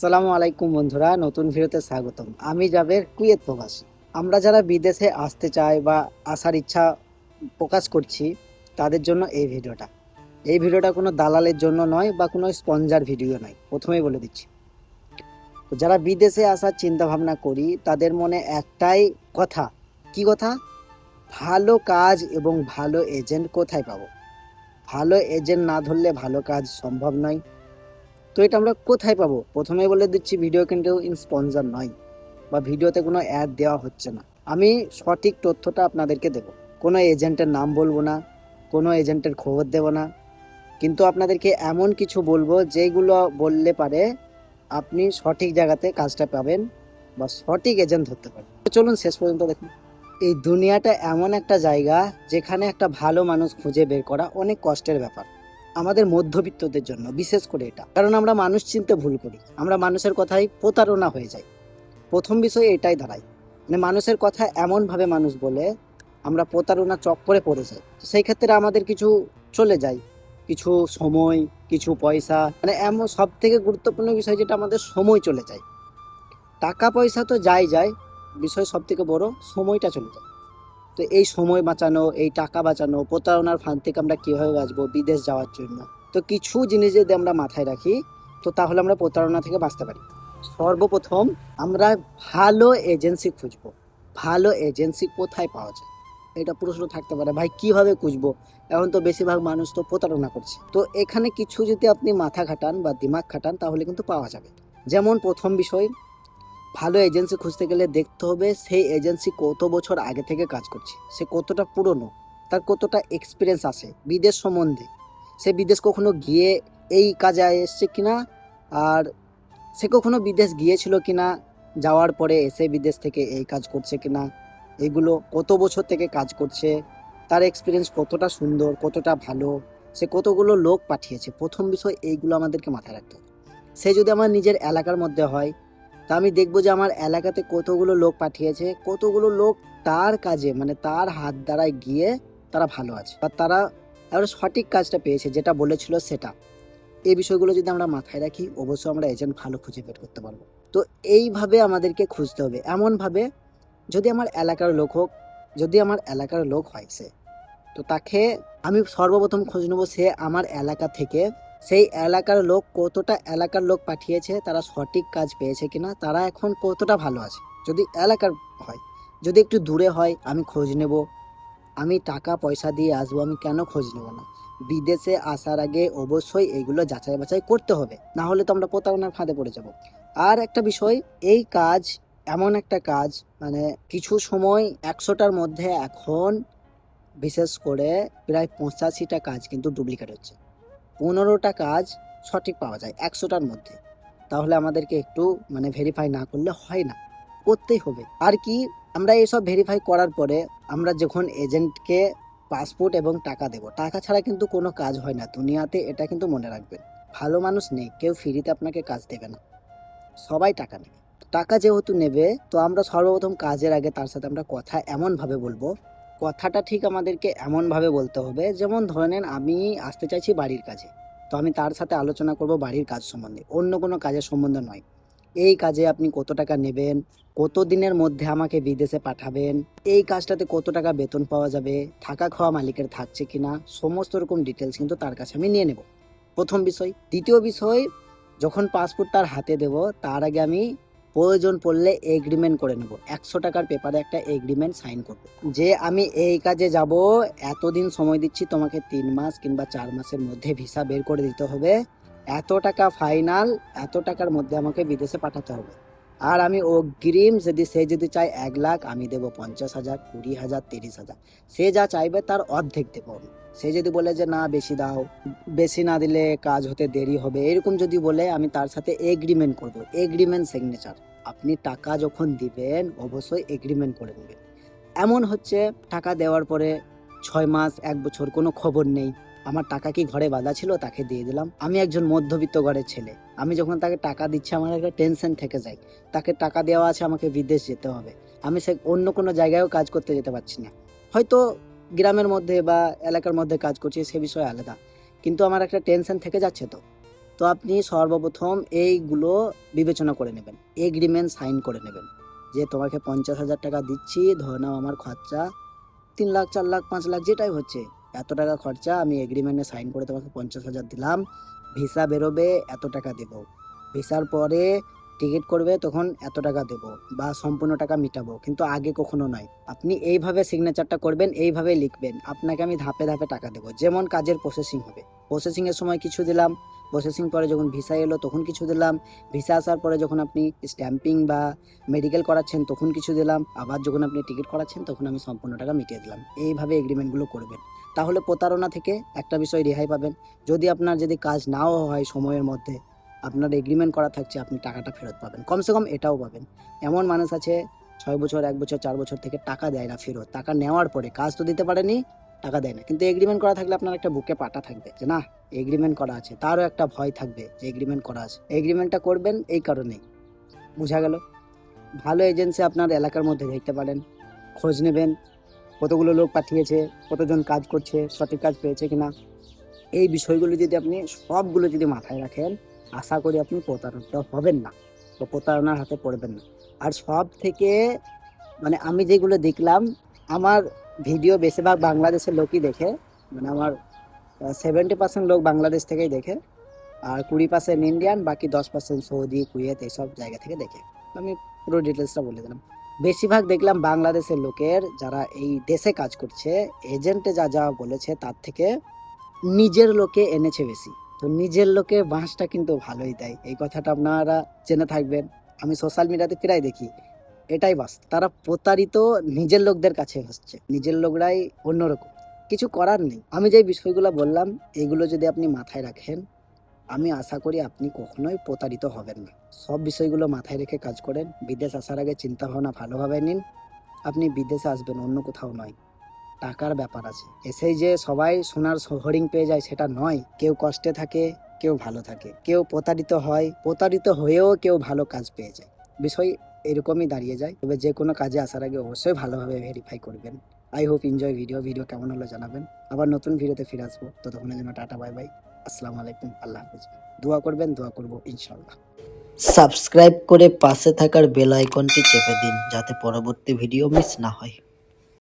আসসালামু আলাইকুম বন্ধুরা, নতুন ভিডিওতে স্বাগতম। আমি যাবের কুয়েত প্রবাসী। আমরা যারা বিদেশে আসতে চাই বা আসার ইচ্ছা প্রকাশ করছি, তাদের জন্য এই ভিডিওটা। এই ভিডিওটা কোনো দালালের জন্য নয় বা কোনো স্পঞ্জার ভিডিও নয়, প্রথমেই বলে দিচ্ছি। যারা বিদেশে আসার চিন্তা ভাবনা করি, তাদের মনে একটাই কথা। কি কথা? ভালো কাজ এবং ভালো এজেন্ট কোথায় পাবো? ভালো এজেন্ট না ধরলে ভালো কাজ সম্ভব নয়। তো এটা আমরা কোথায় পাবো? প্রথমে বলে দিচ্ছি ভিডিও কিন্তু স্পন্সর নয় বা ভিডিওতে কোনো অ্যাড দেওয়া হচ্ছে না। আমি সঠিক তথ্যটা আপনাদেরকে দেব। কোনো এজেন্টের নাম বলব না, কোনো এজেন্টের খবর দেব না। কিন্তু আপনাদেরকে এমন কিছু বলব যেগুলো বললে পারে আপনি সঠিক জায়গাতে কাজটা পাবেন বা সঠিক এজেন্ট ধরতে পারেন চলুন শেষ পর্যন্ত দেখুন। এই দুনিয়াটা এমন একটা জায়গা যেখানে একটা ভালো মানুষ খুঁজে বের করা অনেক কষ্টের ব্যাপার। আমাদের মধ্যবিত্তদের জন্য, বিশেষ করে এটা। কারণ আমরা মানুষ চিনতে ভুল করি। আমরা মানুষের কথাই প্রতারণা হয়ে যাই। প্রথম বিষয় এটাই দাঁড়ায়। মানে মানুষের কথা এমনভাবে মানুষ বলে, আমরা প্রতারণা চক্করে পড়ে যাই। তো সেই ক্ষেত্রে আমাদের কিছু চলে যায়। কিছু সময়, কিছু পয়সা। মানে এমন সব থেকে গুরুত্বপূর্ণ বিষয় যেটা আমাদের সময় চলে যায়। টাকা পয়সা তো যাই যায়, বিষয় সব থেকে বড় সময়টা চলে যায়। তো এই সময় বাঁচানো, এই টাকা বাঁচানো, প্রতারণার ফান থেকে আমরা কীভাবে বাঁচবো বিদেশ যাওয়ার জন্য? তো কিছু জিনিস যদি আমরা মাথায় রাখি, তো তাহলে আমরা প্রতারণা থেকে বাঁচতে পারি। সর্বপ্রথম আমরা ভালো এজেন্সি খুঁজবো। ভালো এজেন্সি কোথায় পাওয়া যায়? এটা প্রশ্ন থাকতে পারে, ভাই, কীভাবে খুঁজবো? এখন তো বেশিরভাগ মানুষ তো প্রতারণা করছে। তো এখানে কিছু যদি আপনি মাথা খাটান বা দিমাগ খাটান, তাহলে কিন্তু পাওয়া যাবে। যেমন প্রথম বিষয় ভালো এজেন্সি খুঁজতে গেলে দেখতে হবে সেই এজেন্সি কত বছর আগে থেকে কাজ করছে। সে কতটা পুরনো, তার কতটা এক্সপিরিয়েন্স আছে বিদেশ সম্বন্ধে। সে বিদেশ কখনো গিয়ে এই কাজে এসছে কিনা, আর সে কখনো বিদেশ গিয়েছিল কিনা, যাওয়ার পরে এসে বিদেশ থেকে এই কাজ করছে কিনা, এগুলো কত বছর থেকে কাজ করছে, তার এক্সপিরিয়েন্স কতটা সুন্দর, কতটা ভালো, সে কতগুলো লোক পাঠিয়েছে। প্রথম বিষয় এইগুলো আমাদেরকে মাথায় রাখতে হবে। সে যদি আমার নিজের এলাকার মধ্যে হয় তা আমি দেখব যে আমার এলাকাতে কতগুলো লোক পাঠিয়েছে, কতগুলো লোক তার কাজে মানে তার হাত দ্বারায় গিয়ে তারা ভালো আছে বা তারা এবার সঠিক কাজটা পেয়েছে, যেটা বলেছিল সেটা। এই বিষয়গুলো যদি আমরা মাথায় রাখি, অবশ্যই আমরা এজেন্ট ভালো খুঁজে বের করতে পারব। তো এইভাবে আমাদেরকে খুঁজতে হবে। এমনভাবে যদি আমার এলাকার লোক হোক, যদি আমার এলাকার লোক হয় সে, তো তাকে আমি সর্বপ্রথম খোঁজ নেব সে আমার এলাকা থেকে সেই এলাকার লোক কতটা এলাকার লোক পাঠিয়েছে, তারা সঠিক কাজ পেয়েছে কিনা, তারা এখন কতটা ভালো আছে? যদি এলাকার হয়, যদি একটু দূরে হয়, আমি খোঁজ নেব। আমি টাকা পয়সা দিয়ে আসব, আমি কেন খোঁজ নেব না? বিদেশে আসার আগে অবশ্যই এইগুলো যাচাই বাছাই করতে হবে, না হলে তো আমরা প্রতারণার ফাঁদে পড়ে যাব। আর একটা বিষয়, এই কাজ, এমন একটা কাজ মানে কিছু সময় একশোটার মধ্যে এখন, বিশেষ করে প্রায় পঁচাশিটা কাজ কিন্তু ডুপ্লিকেট হচ্ছে। পনেরোটা কাজ সঠিক পাওয়া যায় একশোটার মধ্যে। তাহলে আমাদেরকে একটু মানে ভেরিফাই না করলে হয় না, করতেই হবে। আর কি, আমরা এসব ভেরিফাই করার পরে আমরা যখন এজেন্টকে পাসপোর্ট এবং টাকা দেব, টাকা ছাড়া কিন্তু কোনো কাজ হয় না। দুনিয়াতে এটা কিন্তু মনে রাখবেন, ভালো মানুষ নেই, কেউ ফ্রিতে আপনাকে কাজ দেবে না। সবাই টাকা নেবে। টাকা যেহেতু নেবে, তো আমরা সর্বপ্রথম কাজের আগে তার সাথে আমরা কথা এমনভাবে বলব কথাটা ঠিক আমাদেরকে এমনভাবে বলতে হবে, যেমন ধরে নেন আমি আসতে চাইছি বাড়ির কাজে, তো আমি তার সাথে আলোচনা করব বাড়ির কাজ সম্বন্ধে, অন্য কোনো কাজের সম্বন্ধে নয়। এই কাজে আপনি কত টাকা নেবেন, কত দিনের মধ্যে আমাকে বিদেশে পাঠাবেন, এই কাজটাতে কত টাকা বেতন পাওয়া যাবে, থাকা খাওয়া মালিকের থাকছে কিনা সমস্ত রকম ডিটেলস কিন্তু তার কাছে আমি নিয়ে নেব। প্রথম বিষয়। দ্বিতীয় বিষয়, যখন পাসপোর্ট তার হাতে দেব, তার আগে আমি প্রয়োজন পড়লে এগ্রিমেন্ট করে নেব। একশো টাকার পেপারে একটা এগ্রিমেন্ট সাইন করব। যে আমি এই কাজে যাব, এতদিন সময় দিচ্ছি, তোমাকে তিন মাস কিংবা চার মাসের মধ্যে ভিসা বের করে দিতে হবে। এত টাকা ফাইনাল এত টাকার মধ্যে আমাকে বিদেশে পাঠাতে হবে। আর আমি অগ্রিম যদি সে যদি চায় এক লাখ, আমি দেবো পঞ্চাশ হাজার, কুড়ি হাজার, তিরিশ হাজার। সে যা চাইবে তার অর্ধেক দেবো আমি। সে যদি বলে যে, না, বেশি দাও, বেশি না দিলে কাজ হতে দেরি হবে, এরকম যদি বলে, আমি তার সাথে এগ্রিমেন্ট করব। এগ্রিমেন্ট সিগনেচার আপনি টাকা যখন দিবেন, অবশ্যই এগ্রিমেন্ট করে নেবেন। এমন হচ্ছে, টাকা দেওয়ার পরে ছয় মাস, এক বছর কোনো খবর নেই। আমার টাকা কি ঘরে বাঁধা ছিল, তাকে দিয়ে দিলাম। আমি একজন মধ্যবিত্ত ঘরের ছেলে। আমি যখন তাকে টাকা দিচ্ছি, আমার একটা টেনশন থেকে যায়। তাকে টাকা দেওয়া আছে, আমাকে বিদেশ যেতে হবে। আমি সে অন্য কোনো জায়গায়ও কাজ করতে যেতে পারছি না। হয়তো গ্রামের মধ্যে বা এলাকার মধ্যে কাজ করছি, সে বিষয়ে আলাদা। কিন্তু আমার একটা টেনশন থেকে যাচ্ছে তো। তো আপনি সর্বপ্রথম এইগুলো বিবেচনা করে নেবেন। এগ্রিমেন্ট সাইন করে নেবেন যে, তোমাকে পঞ্চাশ হাজার টাকা দিচ্ছি, ধরে নাও আমার খরচা তিন লাখ, চার লাখ, পাঁচ লাখ, যেটাই হচ্ছে। এত টাকা খরচা, আমি এগ্রিমেন্টে সাইন করে তোমাকে পঞ্চাশ হাজার দিলাম। ভিসা বেরোবে, এত টাকা দেবো। ভিসার পরে টিকিট করবে তখন এত টাকা দেবো বা সম্পূর্ণ টাকা মিটাবো, কিন্তু আগে কখনো নয়। আপনি এইভাবে সিগনেচারটা করবেন, এইভাবে লিখবেন। আপনাকে আমি ধাপে ধাপে টাকা দেবো। যেমন কাজের প্রসেসিং হবে। প্রসেসিংয়ের সময় কিছু দিলাম প্রসেসিং পরে যখন ভিসা এলো তখন কিছু দিলাম ভিসা আসার পরে যখন আপনি স্ট্যাম্পিং বা মেডিকেল করাচ্ছেন তখন কিছু দিলাম, আবার যখন আপনি টিকিট করাচ্ছেন তখন আমি সম্পূর্ণ টাকা মিটিয়ে দিলাম। এইভাবে এগ্রিমেন্টগুলো করবেন। তাহলে প্রতারণা থেকে একটা বিষয় রেহাই পাবেন। যদি আপনার যদি কাজ নাও হয় সময়ের মধ্যে আপনার এগ্রিমেন্ট করা থাকছে, আপনি টাকাটা ফেরত পাবেন। কমসে কম এটাও পাবেন। এমন মানুষ আছে, ছয় বছর, এক বছর, চার বছর থেকে টাকা দেয় না ফেরত। টাকা নেওয়ার পরে কাজ তো দিতে পারেনি, টাকা দেয় না। কিন্তু এগ্রিমেন্ট করা থাকলে আপনার একটা বুকে পাটা থাকবে যে, না এগ্রিমেন্ট করা আছে। তারও একটা ভয় থাকবে যে এগ্রিমেন্ট করা আছে। এগ্রিমেন্টটা করবেন এই কারণেই। বোঝা গেল? ভালো এজেন্সি আপনার এলাকার মধ্যে দেখতে পারেন। খোঁজ নেবেন, কতগুলো লোক পাঠিয়েছে, কতজন কাজ করছে, সঠিক কাজ পেয়েছে কিনা। এই বিষয়গুলো যদি আপনি সবগুলো যদি মাথায় রাখেন আশা করি আপনি প্রতারিত হবেন না তো প্রতারণার হাতে পড়বেন না। আর সব থেকে মানে আমি যেগুলো দেখলাম, আমার ভিডিও বেশিরভাগ বাংলাদেশের লোকই দেখে মানে আমার সেভেন্টি পার্সেন্ট লোক বাংলাদেশ থেকেই দেখে, আর কুড়ি পার্সেন্ট ইন্ডিয়ান বাকি দশ পার্সেন্ট সৌদি, কুয়েত এইসব জায়গা থেকে দেখে। আমি পুরো ডিটেলসটা বলে দিলাম। বেশিরভাগ দেখলাম বাংলাদেশের লোকের যারা এই দেশে কাজ করছে এজেন্টে যা যা বলেছে তার থেকে নিজের লোকে এনেছে বেশি। তো নিজের লোকে বাঁশটা কিন্তু ভালোই দেয়। এই কথাটা আপনারা জেনে থাকবেন। আমি সোশ্যাল মিডিয়াতে প্রায় দেখি। এটাই বাস। তারা প্রতারিত নিজের লোকদের কাছে হচ্ছে নিজের লোকরাই অন্যরকম। কিছু করার নেই। আমি যে বিষয়গুলো বললাম এইগুলো যদি আপনি মাথায় রাখেন, আমি আশা করি আপনি কখনোই প্রতারিত হবেন না। সব বিষয়গুলো মাথায় রেখে কাজ করেন। বিদেশ আসার আগে চিন্তা ভাবনা ভালোভাবে নিন। আপনি বিদেশে আসবেন, অন্য কোথাও নয়। টাকার ব্যাপার আছে। এসেই যে সবাই সোনার হরিং পেয়ে যায় সেটা নয়। কেউ কষ্টে থাকে, কেউ ভালো থাকে। কেউ প্রতারিত হয়, প্রতারিত হয়েও কেউ ভালো কাজ পেয়ে যায়। বিষয় এরকমই দাঁড়িয়ে যায়। তবে যে কোনো কাজে আসার আগে অবশ্যই ভালোভাবে ভেরিফাই করবেন। I hope enjoy video video কেমন হলো জানাবেন। আবার নতুন ভিডিওতে ফিরে আসব। ততক্ষণের জন্য টাটা বাই বাই আসসালামু আলাইকুম, আল্লাহ হাফিজ। দোয়া করবেন, দোয়া করব ইনশাল্লাহ সাবস্ক্রাইব করে পাশে থাকার বেল আইকনটি চেপে দিন, যাতে পরবর্তী ভিডিও মিস না হয়।